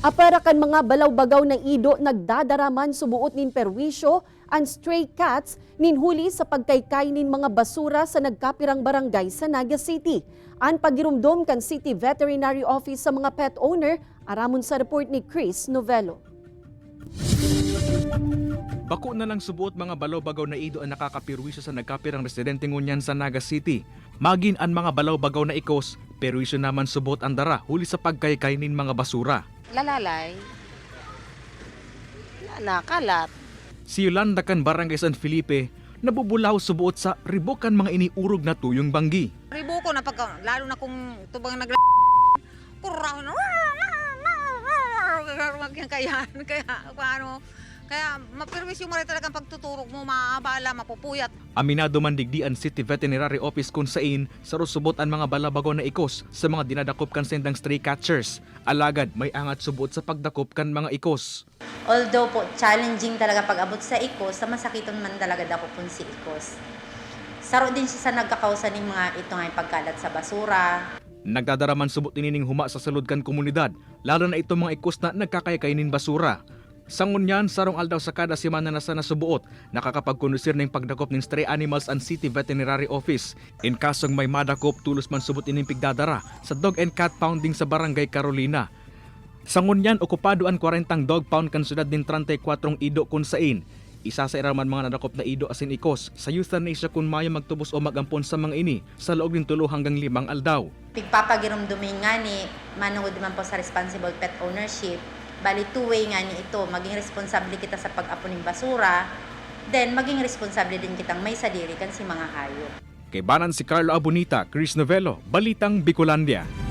Apara kan mga balaw-bagaw na ido nagdadaraman subuot nin perwisyo ang stray cats nin huli sa pagkaykay nin mga basura sa nagkapirang barangay sa Naga City. Ang pagirumdom kan City Veterinary Office sa mga pet owner, aramon sa report ni Chris Novello. Bako na lang subuot mga balaw-bagaw na ido ang nakakapirwisyo sa nagkapirang residente ngunyan sa Naga City. Magin ang mga balaw-bagaw na ikos, perwisyo naman subuot ang dara huli sa pagkaykay nin mga basura. Lalalay. Lala, kalat. Si Yolanda kan Barangay San Felipe, nabubulaw subuot sa ribukan mga iniurog na tuyong banggi. Ribo ko na pagka, lalo na kung tubang nag kurang na kaya kaya paano kaya mapirwisyo mo rin talagang pagtuturog mo maabala mapupuyat Aminado man digdian City Veterinary Office kung sain sa rusubot ang mga balabago na ikos sa mga dinadakop kan sendang stray catchers. Alagad may angat subuot sa pagdakop kan mga ikos. Although po, challenging talaga pag abot sa ikos, sa masakiton man talaga dako po si ikos. Saro din siya sa nagkakausa ng mga ito nga yung pagkalat sa basura. Nagdadaraman subot inining huma sa salud kan komunidad, lalo na itong mga ikos na nagkakaykainin basura. Sangon yan, sarong aldaw sa kada semana na sa nasubuot, nakakapagkondusir ng pagdakop ng stray animals ang City Veterinary Office. In kasong may madakop, tulos man subot ining pigdadara sa dog and cat pounding sa Barangay Carolina. Sangon yan, okupado ang 40 dog pound kan syudad din 34 ido kun sain. Isa sa iraman mga nadakop na ido asin ikos sa euthanasia kun mayo magtubos o magampon sa mga ini sa loob ng tulo hanggang limang aldaw. Pigpapagirumdumin nga ni, manungod man po sa responsible pet ownership, bali two-way nga ni ito, maging responsable kita sa pag-apo ng basura, then maging responsable din kitang may sadiri kan si mga hayop. Kay banan si Carlo Abonita, Chris Novello, Balitang Bicolandia.